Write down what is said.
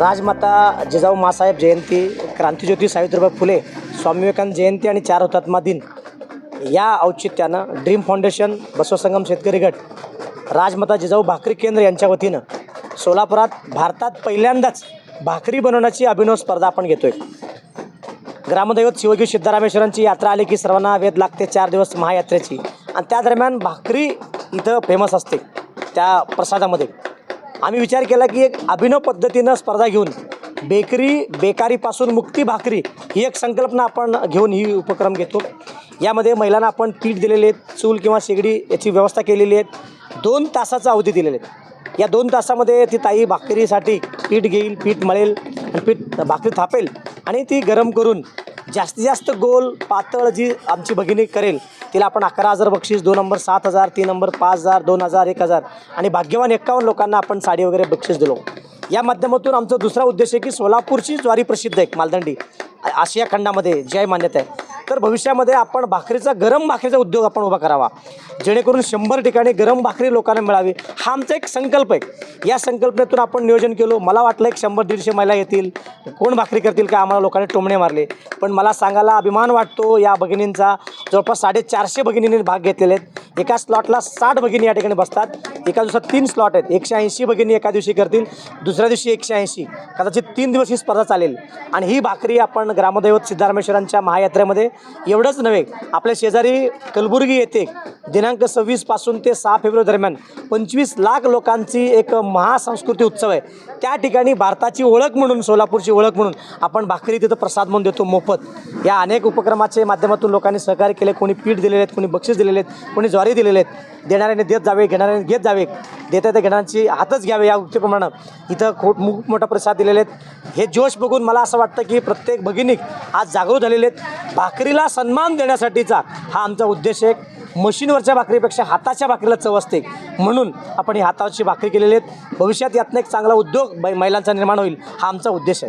राजमाता जिजाऊ मासाहेब जयंती क्रांतिज्योती सावित्रीबाई फुले स्वामी विवेकानंद जयंती आणि चार हुतात्मा दिन. या औचित्यानं ड्रीम फाउंडेशन बसवसंगम शेतकरी गट राजमाता जिजाऊ भाकरी केंद्र यांच्या वतीनं सोलापुरात भारतात पहिल्यांदाच भाकरी बनवण्याची अभिनव स्पर्धा आपण घेतोय. ग्रामदैवत शिवगी सिद्धरामेश्वरांची यात्रा आली की सर्वांना वेध लागते चार दिवस महायात्रेची. आणि त्या दरम्यान भाकरी इथं फेमस असते त्या प्रसादामध्ये. आम्ही विचार केला की एक अभिनव पद्धतीनं स्पर्धा घेऊन बेकरी बेकारीपासून मुक्ती भाकरी ही एक संकल्पना आपण घेऊन ही उपक्रम घेतो. यामध्ये महिलांना आपण पीठ दिलेले आहेत चूल किंवा शेगडी याची व्यवस्था केलेली आहे दोन तासाचा अवधी दिलेले आहेत. या दोन तासामध्ये ती ताई भाकरीसाठी पीठ घेईल पीठ मळेल आणि पीठ भाकरी थापेल आणि ती गरम करून जास्तीत जास्त गोल पातळ जी आमची भगिनी करेल तिला आपण अकरा हजार बक्षीस दोन नंबर सात हजार तीन नंबर पाच हजार दोन हजार एक हजार आणि भाग्यवान एक्कावन्न लोकांना आपण साडी वगैरे बक्षीस दिलो. या माध्यमातून आमचा दुसरा उद्देश आहे की सोलापूरची ज्वारी प्रसिद्ध आहे मालदंडी. आशिया खंडामध्ये जय मान्यता आहे. तर भविष्यामध्ये आपण भाकरीचा गरम भाकरीचा उद्योग आपण उभा करावा. जेणेकरून शंभर ठिकाणी गरम भाकरी लोकांना मिळावी. हा आमचा एक संकल्प आहे. या संकल्पनेतून आपण नियोजन केलो. मला वाटलं एक शंभर दीडशे महिला येतील. कोण भाकरी करतील का आम्हाला लोकांनी टोमणे मारले. पण मला सांगायला अभिमान वाटतो या भगिनींचा. जवळपास साडेचारशे भगिनींनी भाग घेतलेले आहेत. एका स्लॉटला साठ भगिनी या ठिकाणी बसतात. एका दिवसात तीन स्लॉट आहेत. एकशे ऐंशी भगिनी एका दिवशी करतील दुसऱ्या दिवशी एकशे ऐंशी. कदाचित तीन दिवस ही स्पर्धा चालेल. आणि ही भाकरी आपण ग्रामदैवत सिद्धारामेश्वरांच्या महायात्रेमध्ये एवढंच नव्हे आपल्या शेजारी कलबुर्गी येथे दिनांक सव्वीसपासून ते सहा फेब्रुवारी दरम्यान पंचवीस लाख लोकांची एक महासंस्कृती उत्सव आहे. त्या ठिकाणी भारताची ओळख म्हणून सोलापूरची ओळख म्हणून आपण भाकरी तिथं प्रसाद म्हणून देतो मोफत. या अनेक उपक्रमाचे माध्यमातून लोकांनी सहकार्य केले. कोणी पीठ दिलेले आहेत कोणी बक्षीस दिलेले आहेत कोणी ज्वारी दिलेले आहेत. देणाऱ्याने देत जावे घेणाऱ्याने घेत जावे. देता त्या घेणाऱ्यांची हातच घ्यावे या उक्तीप्रमाणे इथं खूप खूप मोठा प्रसाद दिलेले आहेत. हे जोश बघून मला असं वाटतं की प्रत्येक भगिनी आज जागृत झालेले आहेत. भाकरीला सन्मान देण्यासाठीचा हा आमचा उद्देश आहे. मशीनवरच्या भाकरीपेक्षा हाताच्या भाकरीला चव असते. म्हणून आपण ही हाताची भाकरी केलेली आहेत. भविष्यात यातनं एक चांगला उद्योग बै- महिलांचा निर्माण होईल. हा आमचा उद्देश आहे.